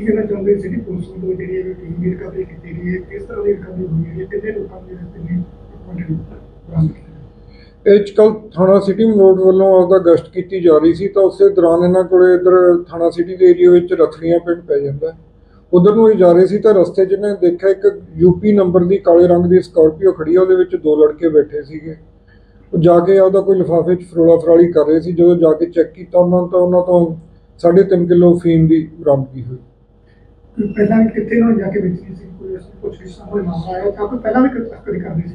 ਕਹਿਣਾ ਚਾਹੁੰਦੇ city police ਵੱਲੋਂ ਜਿਹੜੀ ਇਹ ਟੀਮ ਦੀ ਰਿਕਵਰੀ ਕੀਤੀ ਗਈ ਹੈ? ਕਿਸ ਤਰ੍ਹਾਂ ਦੀ ਰਿਕਵਰੀ ਹੋਈ ਹੈ? ਕਿੰਨੇ ਲੋਕਾਂ ਦੇ ਰਸਤੇ ਨੇ ਬਰਾਮਦ ਕੀਤਾ ਇਹ ਕੱਲ ਥਾਣਾ ਸਿਟੀ ਰੋਡ ਵੱਲੋਂ ਆਪਦਾ ਗਸ਼ਤ ਕੀਤੀ ਜਾ ਰਹੀ ਸੀ, ਤਾਂ ਉਸੇ ਦੌਰਾਨ ਇਹਨਾਂ ਕੋਲੇ ਇਧਰ ਥਾਣਾ ਸਿਟੀ ਦੇ ਏਰੀਆ ਵਿੱਚ ਰਥਲੀਆਂ ਪਿੰਡ ਪੈ ਜਾਂਦਾ ਉਧਰ ਨੂੰ ਇਹ ਜਾ ਰਹੇ ਸੀ ਤਾਂ ਰਸਤੇ 'ਚ ਇਹਨੇ ਦੇਖਿਆ ਇੱਕ ਯੂਪੀ ਨੰਬਰ ਦੀ ਕਾਲੇ ਰੰਗ ਦੀ ਸਕਾਰਪੀਓ ਖੜੀ ਆ, ਉਹਦੇ ਵਿੱਚ ਦੋ ਲੜਕੇ ਬੈਠੇ ਸੀਗੇ। ਉਹ ਜਾ ਕੇ ਆਪਦਾ ਕੋਈ ਲਿਫਾਫੇ 'ਚ ਫਰੋਲਾ ਫਰਾਲੀ ਕਰ ਰਹੇ ਸੀ, ਜਦੋਂ ਜਾ ਕੇ ਚੈੱਕ ਕੀਤਾ ਉਹਨਾਂ ਤੋਂ ਉਹਨਾਂ ਤੋਂ 3.5 ਕਿਲੋ ਫੀਮ ਦੀ ਬਰਾਮਦਗੀ ਹੋਈ। ਕੋਈ ਪਹਿਲਾਂ ਵੀ ਕਿੱਥੇ ਉਹਨਾਂ ਜਾ ਕੇ ਵੇਚੀ ਸੀ? ਕੋਈ ਅਸੀਂ ਕੁਝ ਇਸ ਸਾਹਮਣੇ ਮਾਮਲਾ ਆਇਆ ਤਾਂ ਕੋਈ ਪਹਿਲਾਂ ਵੀ ਤਸਕਰੀ ਕਰਦੇ ਸੀ?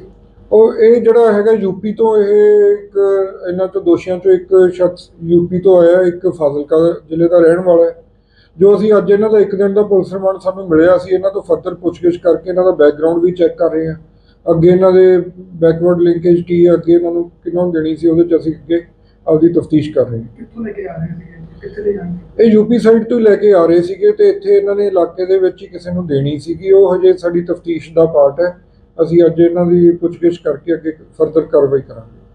ਉਹ ਇਹ ਜਿਹੜਾ ਹੈਗਾ ਯੂਪੀ ਤੋਂ ਇਹ ਇੱਕ ਇਹਨਾਂ ਤੋਂ ਦੋਸ਼ੀਆਂ ਚੋਂ ਇੱਕ ਸ਼ਖਸ ਯੂਪੀ ਤੋਂ ਆਇਆ ਇੱਕ ਫਾਜ਼ਿਲਕਾ ਜ਼ਿਲ੍ਹੇ ਦਾ ਰਹਿਣ ਵਾਲਾ ਹੈ। ਜੋ ਅਸੀਂ ਅੱਜ ਇਹਨਾਂ ਦਾ ਇੱਕ ਦਿਨ ਦਾ ਪੁਲਿਸ ਰਿਮਾਂਡ ਸਾਨੂੰ ਮਿਲਿਆ ਸੀ ਇਹਨਾਂ ਤੋਂ ਫਰਦਰ ਪੁੱਛਗਿੱਛ ਕਰਕੇ ਇਹਨਾਂ ਦਾ ਬੈਕਗ੍ਰਾਉਂਡ ਵੀ ਚੈੱਕ ਕਰ ਰਹੇ ਹਾਂ। ਅੱਗੇ ਇਹਨਾਂ ਦੇ ਬੈਕਵਰਡ ਲਿੰਕੇਜ ਕੀ ਹੈ ਅੱਗੇ ਇਹਨਾਂ ਨੂੰ ਕਿਹਨਾਂ ਨੂੰ ਦੇਣੀ ਸੀ ਉਹਦੇ ਚ ਅਸੀਂ ਅੱਗੇ ਆਪਦੀ ਤਫਤੀਸ਼ ਕਰ ਰਹੇ ਹਾਂ। ਕਿੱਥੋਂ ਲੈ ਕੇ ਆ ਰਹੇ ਸੀਗੇ? ਕਿੱਥੇ ਲੈ ਜਾਣਗੇ? ਇਹ ਯੂਪੀ ਸਾਈਡ ਤੋਂ ਹੀ ਲੈ ਕੇ ਆ ਰਹੇ ਸੀਗੇ ਤੇ ਇੱਥੇ ਇਹਨਾਂ ਨੇ ਇਲਾਕੇ ਦੇ ਵਿੱਚ ਹੀ ਕਿਸੇ ਨੂੰ ਦੇਣੀ ਸੀਗੀ। ਉਹ ਹਜੇ ਸਾਡੀ ਤਫਤੀਸ਼ ਦਾ ਪਾਰਟ ਹੈ। ਅਸੀਂ ਅੱਜ ਇਹਨਾਂ ਦੀ ਪੁੱਛਗਿੱਛ ਕਰਕੇ ਅੱਗੇ ਫਰਦਰ ਕਾਰਵਾਈ ਕਰਾਂਗੇ।